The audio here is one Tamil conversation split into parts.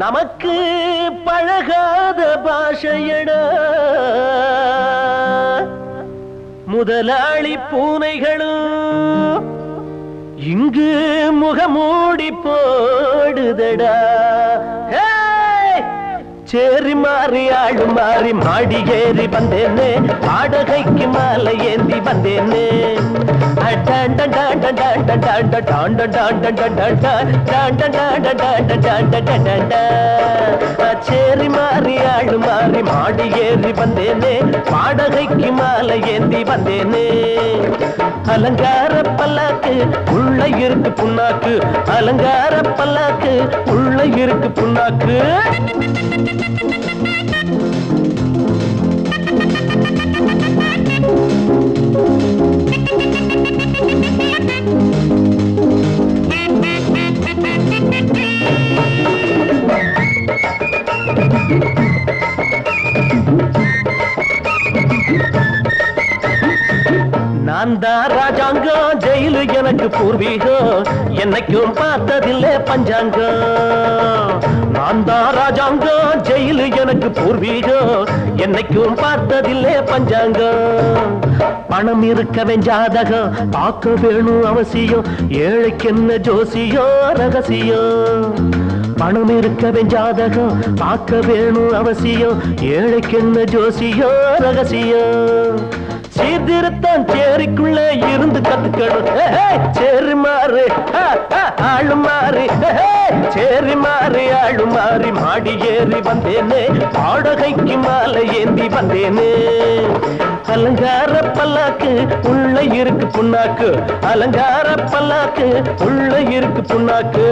நமக்கு பழகாத பாஷையட. முதலாளி பூனைகளும் இங்கு முகமூடி போடுதடா. சேரி மாறி ஆடு மாறி மாடி ஏறி வந்தேன்னு ஆடகைக்கு மாலை ஏந்தி வந்தேன்னு சேரி மாறி ஆடு மாறி மாடி ஏறி வந்தேனே பாடகைக்கு மாலை ஏந்தி வந்தேனே. அலங்கார பல்லாக்கு உள்ள இருக்கு புண்ணாக்கு அலங்கார பல்லாக்கு உள்ள இருக்கு புண்ணாக்கு. நான் தான் ராஜாங்கம் ஜெயிலு எனக்கு பூர்வீகம் என்னைக்கும் பார்த்ததில்லை பஞ்சாங்கம் நான் தான் ராஜாங்கம் ஜெயிலு எனக்கு பூர்வீகம் என்னைக்கும் பார்த்ததில்லை பஞ்சாங்கம் பணம் இருக்கவன் ஜாதகம் பார்க்க வேணும் அவசியம் ஏழைக்கு என்ன ஜோசியம் ரகசியம் பணம் இருக்கவன் ஜாதகம் பார்க்க வேணும் அவசியம் ஏழைக்கு என்ன ஜோசியம் ரகசியம் சீர்திருத்தம் சேரிக்குள்ள இருந்து கத்துக்கணும். சேரி மாறு. ஆளு மாறு. சேரி மாறு ஆளு மாறி. மாடி ஏறி வந்தேனே. பாடகைக்கு மாலை ஏந்தி வந்தேனே. அலங்கார பல்லாக்கு உள்ள இருக்கு புண்ணாக்கு. அலங்கார பல்லாக்கு உள்ள இருக்கு புண்ணாக்கு.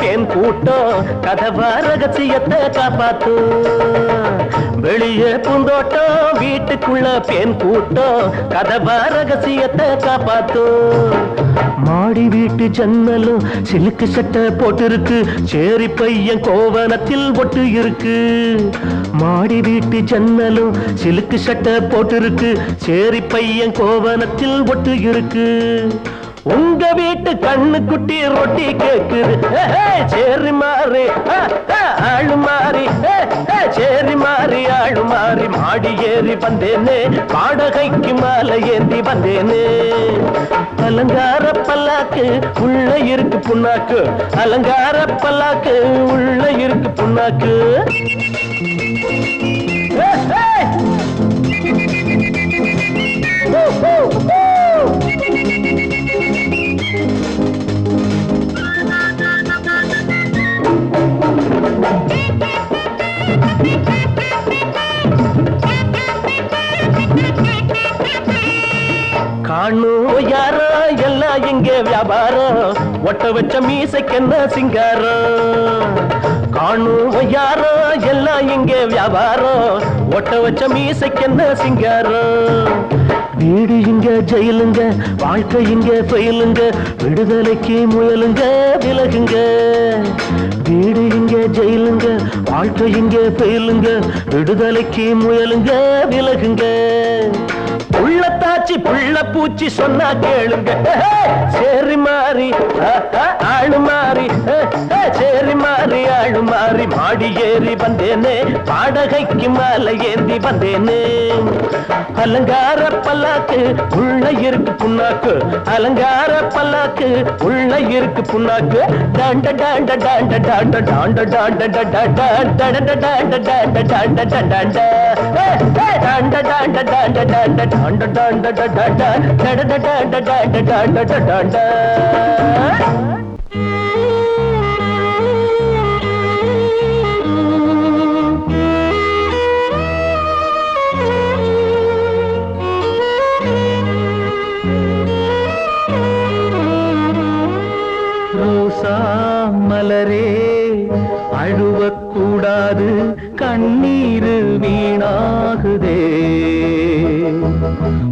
பேன் கூட்டம் கதவா ரகசியத்தை காப்பாத்து. வெளியே பூந்தோட்டம் வீட்டுக்குள்ள பேன் கூட்டம் கதவா ரகசியத்தை காப்பாத்து. மாடி வீட்டு ஜன்னலும் சிலுக்கு சட்டை போட்டிருக்கு. சேரி பையன் கோவணத்தில் ஒட்டு இருக்கு. மாடி வீட்டு ஜன்னலும் சிலுக்கு சட்டை போட்டிருக்கு. சேரி பையன் கோவணத்தில் ஒட்டு இருக்கு. உங்க வீட்டு கண்ணு குட்டி ரொட்டி கேக்குது. சேரி மாறி ஆளு மாறி சேரி மாறி ஆளு மாறி மாடி ஏறி வந்தேனே. பாடகைக்கு மாலை ஏந்தி வந்தேனே. அலங்கார பல்லாக்கு உள்ள இருக்கு புண்ணாக்கு. அலங்கார பல்லாக்கு உள்ள இருக்கு புண்ணாக்கு. இங்கே வியாபாரம். ஒட்ட வச்ச மீசைக்கென்ன சிங்காரம்? காணும் யாரோ? எல்லாம் இங்கே வியாபாரம். ஒட்ட வச்ச மீசைக்கென்ன சிங்காரம்? வீடு இங்க ஜெயிலுங்க வாழ்க்கை இங்க பயிலுங்க விடுதலைக்கு முயலுங்க விலகுங்க. வீடு இங்க ஜெயிலுங்க வாழ்க்கை இங்க பயிலுங்க விடுதலைக்கு முயலுங்க விலகுங்க. உள்ளத்தாச்சி புள்ள பூச்சி சொன்னா கேளுங்க சேரி மாறி ஆளு மாறி சேரி மாறி ஆளு மாறி மாடி ஏறி வந்தேனே பாடகைக்கு மாலை ஏந்தி வந்தேனே அலங்கார பல்லாக்கு உள்ள இருக்கு புண்ணாக்கு அலங்கார பல்லாக்கு உள்ள இருக்கு புண்ணாக்கு டாண்ட டாண்ட டாண்ட டாண்ட டாண்ட டாண்ட டாண்ட டாண்ட டாண்ட டாண்ட டாண்ட டாண்ட டாண்ட டாண்ட டாண்ட டாண்ட டாண்ட டாண்ட டாண்ட டாண்ட டாண்ட டாண்ட டாண்ட டாண்ட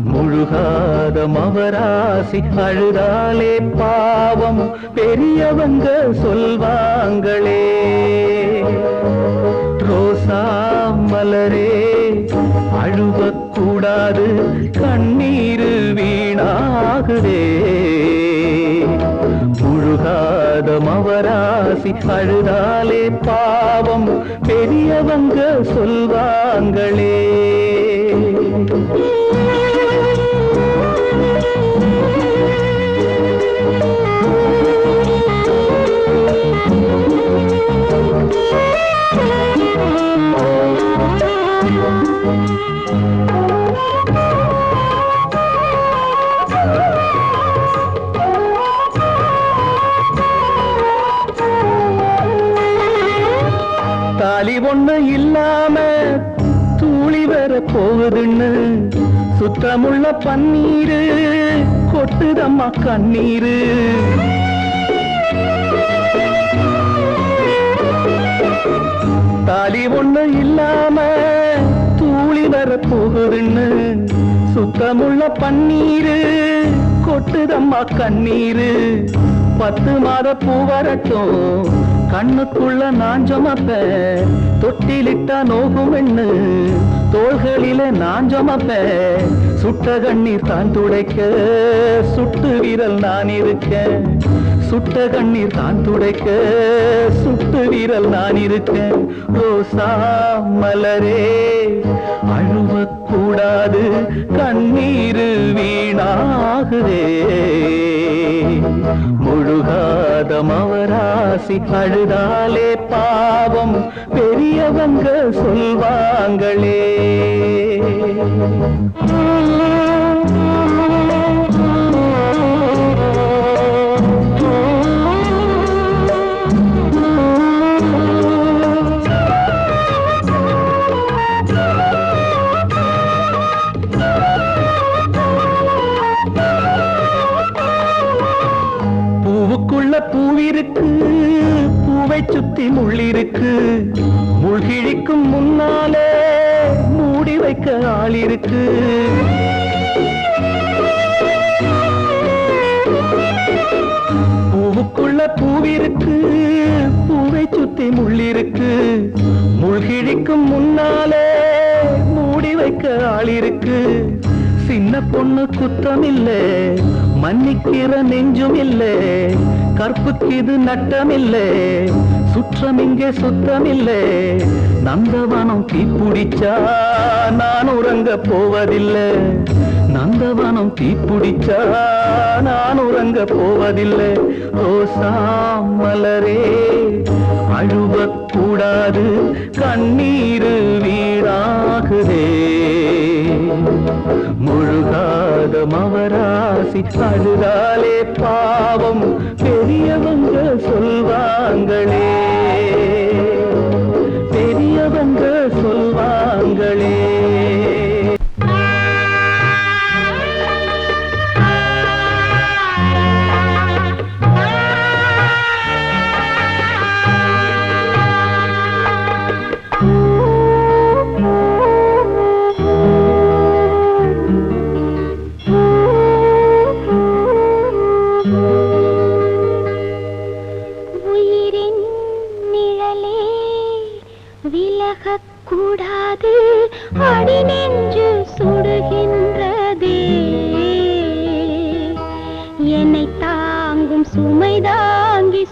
முழுகாத மவராசி அழுதாலே பாவம் பெரியவங்க சொல்வாங்களே. ரோசா மலரே அழுவக்கூடாது கண்ணீர் வீணாகுதே. முழுகாத மவராசி அழுதாலே பாவம் பெரியவங்க சொல்வாங்களே Thank you. குற்றமுள்ள பன்னீரு கொட்டுதம்மா கண்ணீரு. தாலி ஒண்ணு இல்லாம தூளி வர போகுதுன்னு. சுத்தமுள்ள பன்னீரு கொட்டுதம்மா கண்ணீரு. பத்து மாத பூ வரட்டும் கண்ணுக்குள்ள நான் சுமப்பேன் தொட்டிலிட்டா நோகும் என்ன தோள்களில நான் சுமப்பேன். சுட்ட கண்ணீர் தான் துடைக்க சுட்டு வீரல் நான் இருக்க. சுட்ட கண்ணீர் தான் துடைக்க சுட்டு வீரல் நான் இருக்க. ரோசா மலரே அழுவக்கூடாது கண்ணீர் வீணாகுதே. முழுகாத மவராசி அழுதாலே பாவம் பெரியவங்க சொல்வாங்களே. சுத்தி முள்ளிருக்கு. முள்கிழிக்கும் முன்னாலே மூடி வைக்க ஆள் இருக்கு பூவுக்குள்ள பூவிருக்கு பூவை சுத்தி முள்ளிருக்கு. முள்கிழிக்கும் முன்னாலே மூடி வைக்க ஆள் இருக்கு சின்ன பொண்ணு குற்றம் இல்லே மன்னிக்கிற நெஞ்சும் இல்லை. கற்புக்கு இது நட்டம் இல்லே சுற்றம் இங்கே சுத்தம் நந்தவனம் தீப்பிடிச்சா நான் உறங்க போவதில்லை. நந்தவனம் தீப்பிடிச்சா நான் உறங்க போவதில்லை. ரோசா மலரே அழுவக்கூடாது கண்ணீர் வீடாகுதே முழுகாத மவராசி அழுதாலே பாவம் பெரியவங்க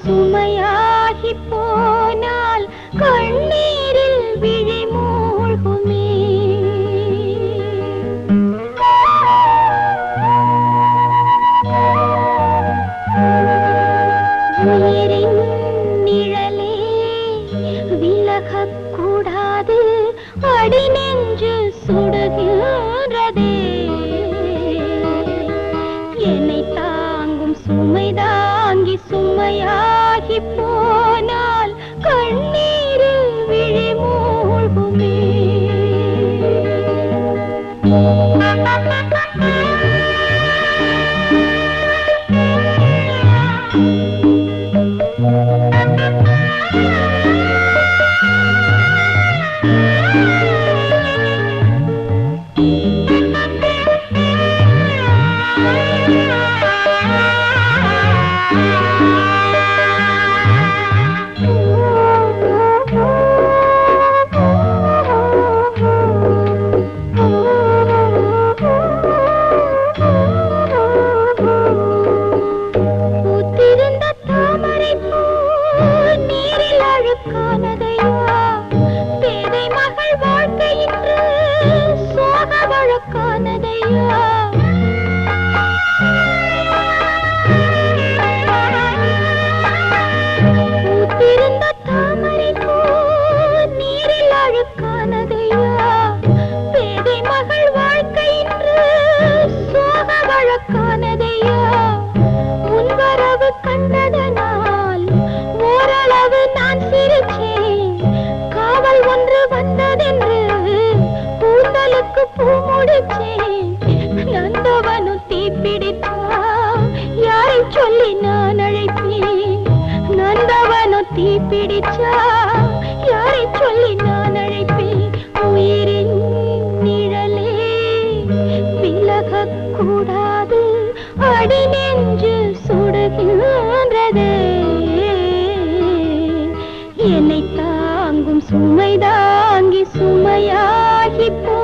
சுமையாகி போனால் கண்ணீரில் விழி மூழ்குமே. உயிரின் நிழலே விலகக் அடி நெஞ்சு சுடுகின்றதே. என்னை தாங்கும் சுமை தாங்கி சுமையா முடிச்சேன் நந்தவனு தீப்பிடித்தா யாரை சொல்லி நான் அழைப்பேன் நந்தவனு தீப்பிடிச்சா யாரை சொல்லி நான் அழைப்பேன்? உயிரின் நிழலே விலகக் அடி நெஞ்சு சுடுகின்றதே. என்னை தாங்கும் சுமை தாங்கி சுமையாகி போ